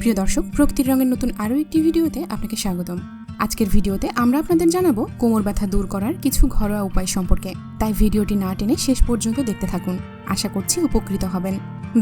প্রিয় দর্শক, প্রকৃতির রঙের নতুন আরও একটি ভিডিওতে আপনাকে স্বাগতম। আজকের ভিডিওতে আমরা আপনাদের জানাব কোমর ব্যথা দূর করার কিছু ঘরোয়া উপায় সম্পর্কে। তাই ভিডিওটি না টেনে শেষ পর্যন্ত দেখতে থাকুন। আশা করছি উপকৃত হবেন।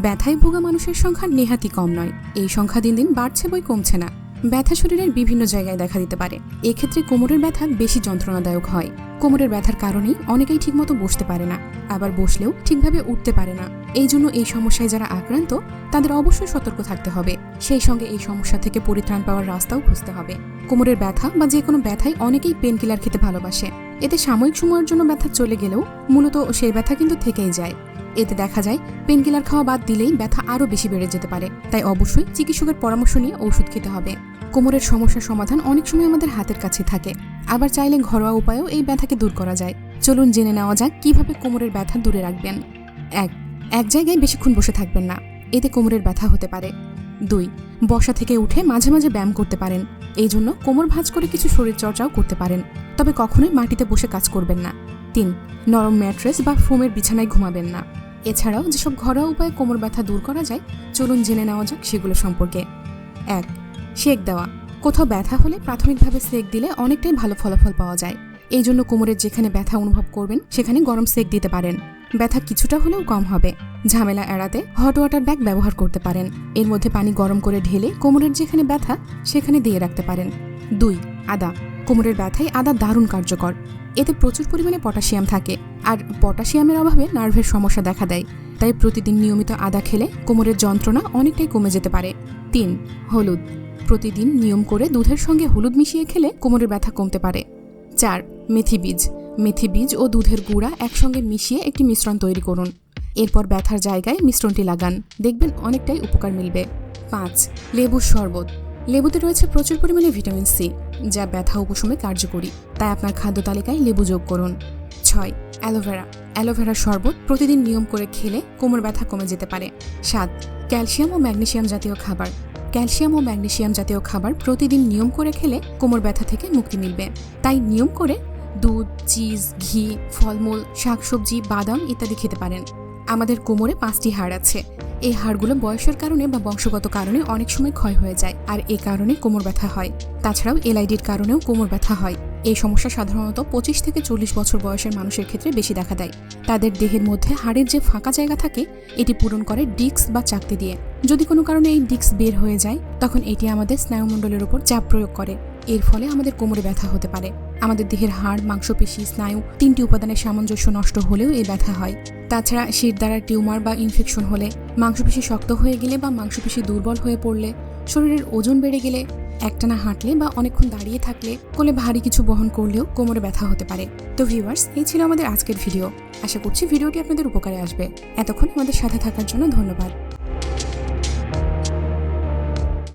ব্যথায় ভোগা মানুষের সংখ্যা নেহাতি কম নয়। এই সংখ্যা দিন দিন বাড়ছে বই কমছে না। ব্যথা শরীরের বিভিন্ন জায়গায় দেখা দিতে পারে। এক্ষেত্রে কোমরের ব্যথা বেশি যন্ত্রণাদায়ক হয়। কোমরের ব্যথার কারণেই অনেকেই ঠিকমতো বসতে পারে না, আবার বসলেও ঠিকভাবে উঠতে পারে না। এই জন্য এই সমস্যায় যারা আক্রান্ত, তাদের অবশ্যই সতর্ক থাকতে হবে। সেই সঙ্গে এই সমস্যা থেকে পরিত্রাণ পাওয়ার রাস্তাও খুঁজতে হবে। কোমরের ব্যথা বা যে কোনো ব্যথায় অনেকেই পেন কিলার খেতে ভালোবাসে। এতে সাময়িক সময়ের জন্য ব্যথা চলে গেলেও মূলত সেই ব্যথা কিন্তু থেকেই যায়। এতে দেখা যায় পেনকিলার খাওয়া বাদ দিলেই ব্যথা আরও বেশি বেড়ে যেতে পারে। তাই অবশ্যই চিকিৎসকের পরামর্শ নিয়ে ওষুধ খেতে হবে। কোমরের সমস্যার সমাধান অনেক সময় আমাদের হাতের কাছে থাকে। আবার চাইলে ঘরোয়া উপায়েও এই ব্যথাকে দূর করা যায়। চলুন জেনে নেওয়া যাক কীভাবে কোমরের ব্যথা দূরে রাখবেন। এক এক জায়গায় বেশিক্ষণ বসে থাকবেন না। এতে কোমরের ব্যথা হতে পারে। দুই বসা থেকে উঠে মাঝে মাঝে ব্যায়াম করতে পারেন। এই জন্য কোমর ভাঁজ করে কিছু শরীর চর্চাও করতে পারেন। তবে কখনোই মাটিতে বসে কাজ করবেন না। তিন, নরম ম্যাট্রেস বা ফোমের বিছানায় ঘুমাবেন না। এছাড়াও যেসব ঘরোয়া উপায়ে কোমর ব্যথা দূর করা যায়, চলুন জেনে নেওয়া যাক সেগুলো সম্পর্কে। এক, সেক দেওয়া। কোথাও ব্যথা হলে প্রাথমিকভাবে সেক দিলে অনেকটাই ভালো ফলাফল পাওয়া যায়। এই জন্য কোমরের যেখানে ব্যথা অনুভব করবেন, সেখানে গরম সেক দিতে পারেন। ব্যথা কিছুটা হলেও কম হবে। ঝামেলা এড়াতে হট ওয়াটার ব্যাগ ব্যবহার করতে পারেন। এর মধ্যে পানি গরম করে ঢেলে কোমরের যেখানে ব্যথা, সেখানে দিয়ে রাখতে পারেন। দুই, আদা। কোমরের ব্যথায় আদা দারুণ কার্যকর। এতে প্রচুর পরিমাণে পটাশিয়াম থাকে। আর পটাশিয়ামের অভাবে নার্ভের সমস্যা দেখা দেয়। তাই প্রতিদিন নিয়মিত আদা খেলে কোমরের যন্ত্রণা অনেকটাই কমে যেতে পারে। তিন, হলুদ। প্রতিদিন নিয়ম করে দুধের সঙ্গে হলুদ মিশিয়ে খেলে কোমরের ব্যথা কমতে পারে। চার, মেথি বীজ। মেথি বীজ ও দুধের গুঁড়া একসঙ্গে মিশিয়ে একটি মিশ্রণ তৈরি করুন। এরপর ব্যথার জায়গায় মিশ্রণটি লাগান। দেখবেন অনেকটাই উপকার মিলবে। পাঁচ, লেবুর শরবত। লেবুতে রয়েছে প্রচুর পরিমাণে ভিটামিন সি, যা ব্যথা উপশমে কার্যকরী। তাই আপনার খাদ্য তালিকায় লেবু যোগ করুন। ছয়, অ্যালোভেরা। অ্যালোভেরার শরবত প্রতিদিন নিয়ম করে খেলে কোমর ব্যথা কমে যেতে পারে। সাত, ক্যালসিয়াম ও ম্যাগনেশিয়াম জাতীয় খাবার। ক্যালসিয়াম ও ম্যাগনেশিয়াম জাতীয় খাবার প্রতিদিন নিয়ম করে খেলে কোমর ব্যথা থেকে মুক্তি মিলবে। তাই নিয়ম করে দুধ, চিজ, ঘি, ফলমূল, শাকসবজি, বাদাম ইত্যাদি খেতে পারেন। আমাদের কোমরে পাঁচটি হাড় আছে। এই হাড়গুলো বয়সের কারণে বা বংশগত কারণে অনেক সময় ক্ষয় হয়ে যায় আর এ কারণে কোমর ব্যথা হয়। তাছাড়াও এলআইডির কারণেও কোমর ব্যথা হয়। এই সমস্যা সাধারণত পঁচিশ থেকে চল্লিশ বছর বয়সের মানুষের ক্ষেত্রে বেশি দেখা দেয়। তাদের দেহের মধ্যে হাড়ের যে ফাঁকা জায়গা থাকে, এটি পূরণ করে ডিক্স বা চাকতি দিয়ে। যদি কোনো কারণে এই ডিক্স বের হয়ে যায়, তখন এটি আমাদের স্নায়ুমণ্ডলের উপর চাপ প্রয়োগ করে। এর ফলে আমাদের কোমরে ব্যথা হতে পারে। আমাদের দেহের হাড়, মাংসপেশি, স্নায়ু তিনটি উপাদানের সামঞ্জস্য নষ্ট হলেও এই ব্যথা হয়। তাছাড়া শির দ্বারা টিউমার বা ইনফেকশন হলে মাংসপেশি শক্ত হয়ে গেলে বা মাংসপেশি দুর্বল হয়ে পড়লে শরীরের ওজন বেড়ে গেলে একটানা হাঁটলে বা অনেকক্ষণ দাঁড়িয়ে থাকলে কোলে ভারী কিছু বহন করলেও কোমরে ব্যথা হতে পারে। তো ভিউয়ার্স, এই ছিল আমাদের আজকের ভিডিও। আশা করছি ভিডিওটি আপনাদের উপকারে আসবে। এতক্ষণ আমাদের সাথে থাকার জন্য ধন্যবাদ।